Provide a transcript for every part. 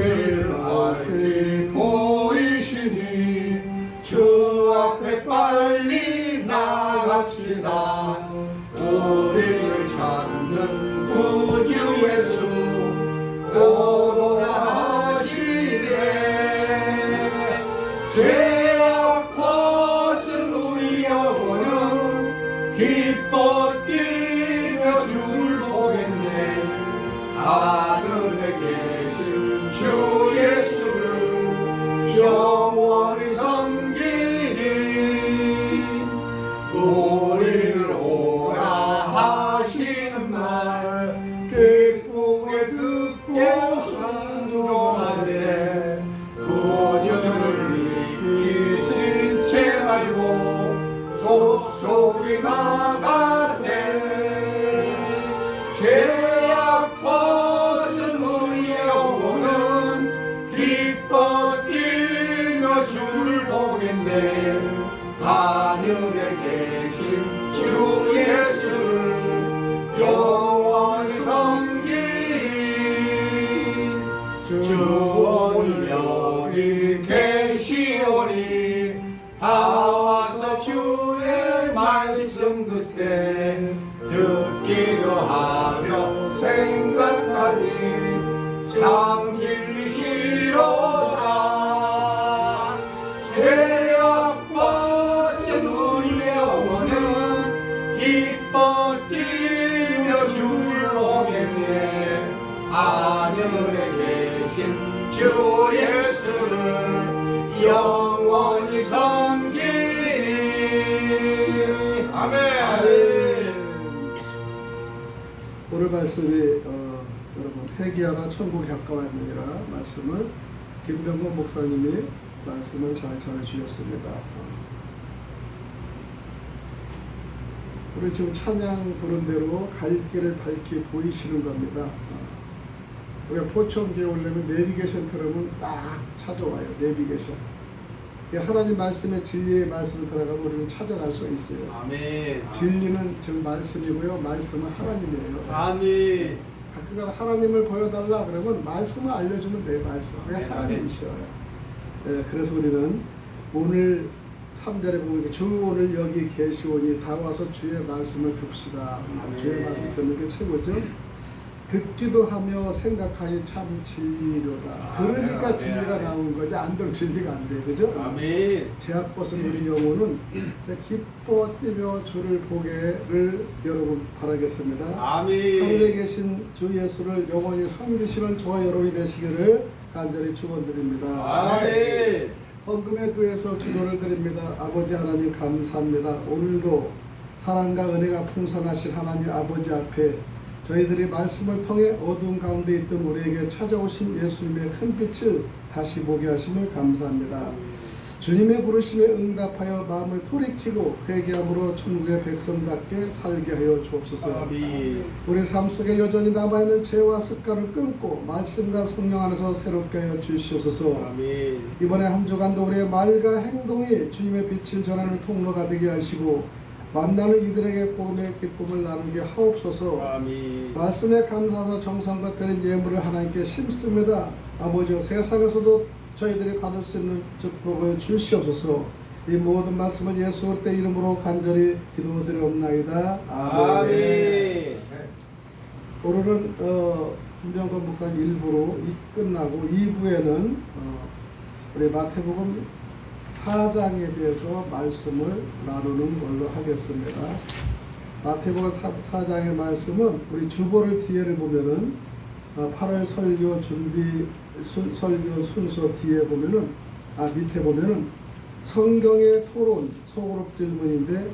길을 하늘에 계 하늘에 계신 주 예수를 영원히 섬기니 주 오늘 여기 계시오니 나와서 주의 말씀 듣세 말씀이 어, 여러분 회개하라 천국 가까워하느니라 말씀을 김병건 목사님이 말씀을 잘 전해 주셨습니다. 우리 지금 찬양 부른 대로 갈 길을 밝히 보이시는 겁니다. 우리가 포천교회 오려면 내비게이션 틀으면 딱 찾아와요. 내비게이션. 이 하나님 말씀의 진리의 말씀을 들어가면 우리는 찾아갈 수 있어요. 아멘. 진리는 즉 말씀이고요. 말씀은 하나님이에요. 아멘. 가끔가다 하나님을 보여달라 그러면 말씀을 알려주면 돼요. 말씀. 그게 네, 하나님이셔요. 예, 그래서 우리는 오늘 3절에 보면 주 오늘 여기 계시오니 다 와서 주의 말씀을 봅시다. 주의 말씀 듣는 게 최고죠. 듣기도 하며 생각하니 참 진리로다. 들으니까 아멘, 진리가 아멘. 나오는 거지 안 들으면 진리가 안 돼요. 그죠? 아멘. 제약 벗은 우리 영혼은 기뻐 뛰며 주를 보게를 여러분 바라겠습니다. 하늘에 아멘. 계신 주 예수를 영원히 섬기시는 저와 여러분이 되시기를 간절히 축원드립니다. 아멘. 헌금에 구해서 기도를 드립니다. 아버지 하나님 감사합니다. 오늘도 사랑과 은혜가 풍성하신 하나님 아버지 앞에 저희들이 말씀을 통해 어두운 가운데 있던 우리에게 찾아오신 예수님의 큰 빛을 다시 보게 하심을 감사합니다. 주님의 부르심에 응답하여 마음을 돌이키고 회개함으로 천국의 백성답게 살게 하여 주옵소서. 아멘. 우리 삶 속에 여전히 남아있는 죄와 습관을 끊고 말씀과 성령 안에서 새롭게 하여 주시옵소서. 아멘. 이번에 한 주간도 우리의 말과 행동이 주님의 빛을 전하는 통로가 되게 하시고 만나는 이들에게 복음의 기쁨을 나누게 하옵소서. 아멘. 말씀에 감사하사 정성과 드린 예물을 하나님께 심습니다. 아버지 세상에서도 저희들이 받을 수 있는 축복을 주시옵소서. 이 모든 말씀을 예수 그리스도의 이름으로 간절히 기도드리옵나이다. 아멘. 아멘. 오늘은 어, 김병건 목사님 일부로 이 끝나고 2부에는 어, 우리 마태복음 4장에 대해서 말씀을 나누는 걸로 하겠습니다. 마태복음 4, 장의 말씀은 우리 주보를 뒤에를 보면은 어, 8월 설교 준비 순, 설교 순서 뒤에 보면은 아 밑에 보면은 성경의 토론 소그룹 질문인데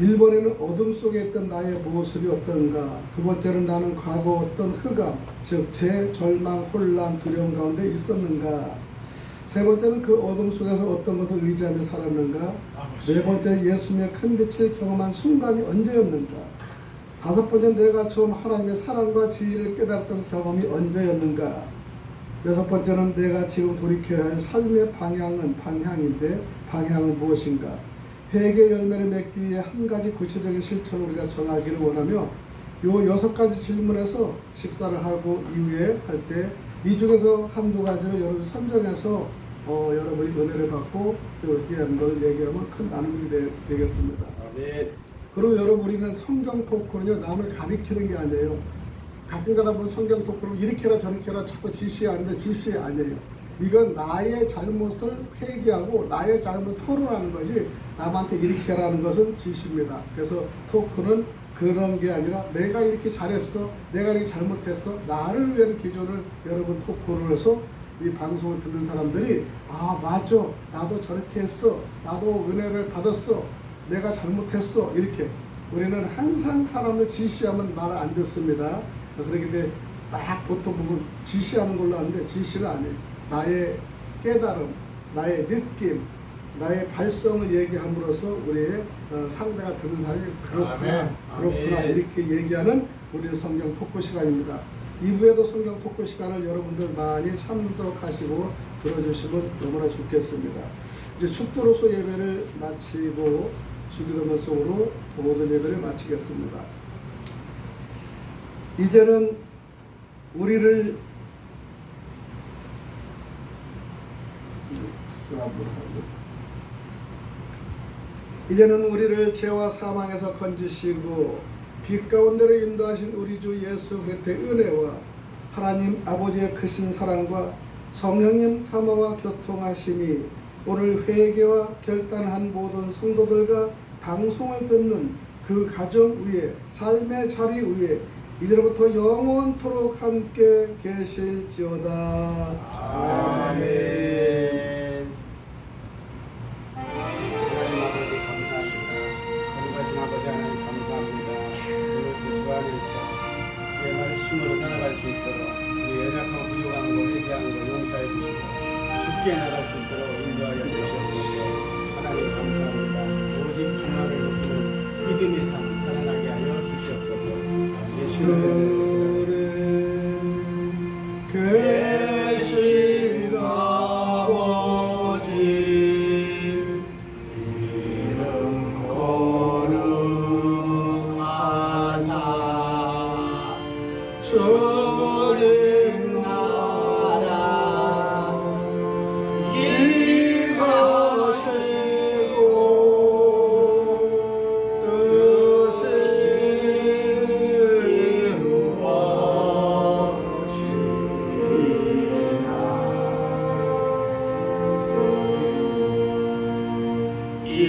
1번에는 어둠 속에 있던 나의 모습이 어떤가 두 번째는 나는 과거 어떤 흑암 즉 제 절망 혼란 두려움 가운데 있었는가 세 번째는 그 어둠 속에서 어떤 것을 의지하며 살았는가? 네 번째 예수님의 큰 빛을 경험한 순간이 언제였는가? 다섯 번째 내가 처음 하나님의 사랑과 지혜를 깨달았던 경험이 언제였는가? 여섯 번째는 내가 지금 돌이켜야 할 삶의 방향은 방향인데 방향은 무엇인가? 회개 열매를 맺기 위해 한 가지 구체적인 실천을 우리가 정하기를 원하며 요 여섯 가지 질문에서 식사를 하고 이후에 할 때 이 중에서 한두 가지를 여러분 선정해서 어, 여러분이 은혜를 받고 하는 걸 얘기하면 큰 나눔이 되, 되겠습니다. 아멘. 그리고 여러분 우리는 성경 토크는요 남을 가리키는 게 아니에요. 가끔 가다 보면 성경 토크로 이렇게 해라 저렇게 해라 자꾸 지시하는데 지시 아니에요. 이건 나의 잘못을 회개하고 나의 잘못을 토론하는 것이 남한테 이렇게 하라는 것은 지시입니다. 그래서 토크는 그런 게 아니라 내가 이렇게 잘했어, 내가 이렇게 잘못했어, 나를 위한 기조를 여러분 토크를 해서 이 방송을 듣는 사람들이 아 맞아, 나도 저렇게 했어, 나도 은혜를 받았어, 내가 잘못했어 이렇게 우리는 항상 사람을 지시하면 말 안 듣습니다. 그러기 때문에 막 보통 보면 지시하는 걸로 아는데 지시는 아니에요. 나의 깨달음, 나의 느낌, 나의 발성을 얘기함으로써 우리의 어, 상대가 듣는 사람이 그렇구나, 아멘. 그렇구나 아멘. 이렇게 얘기하는 우리의 성경 토크 시간입니다. 2부에도 성경 토크 시간을 여러분들 많이 참석하시고 들어주시면 너무나 좋겠습니다. 이제 축도로서 예배를 마치고 주기도문 속으로 모든 예배를 마치겠습니다. 이제는 우리를 이제는 우리를 죄와 사망에서 건지시고 빛 가운데로 인도하신 우리 주 예수 그리스도의 은혜와 하나님 아버지의 크신 사랑과 성령님 함화와 교통하심이 오늘 회개와 결단한 모든 성도들과 방송을 듣는 그 가정 위에 삶의 자리 위에 이제부터 영원토록 함께 계실지어다. 아멘. ಮುಖ್ಯ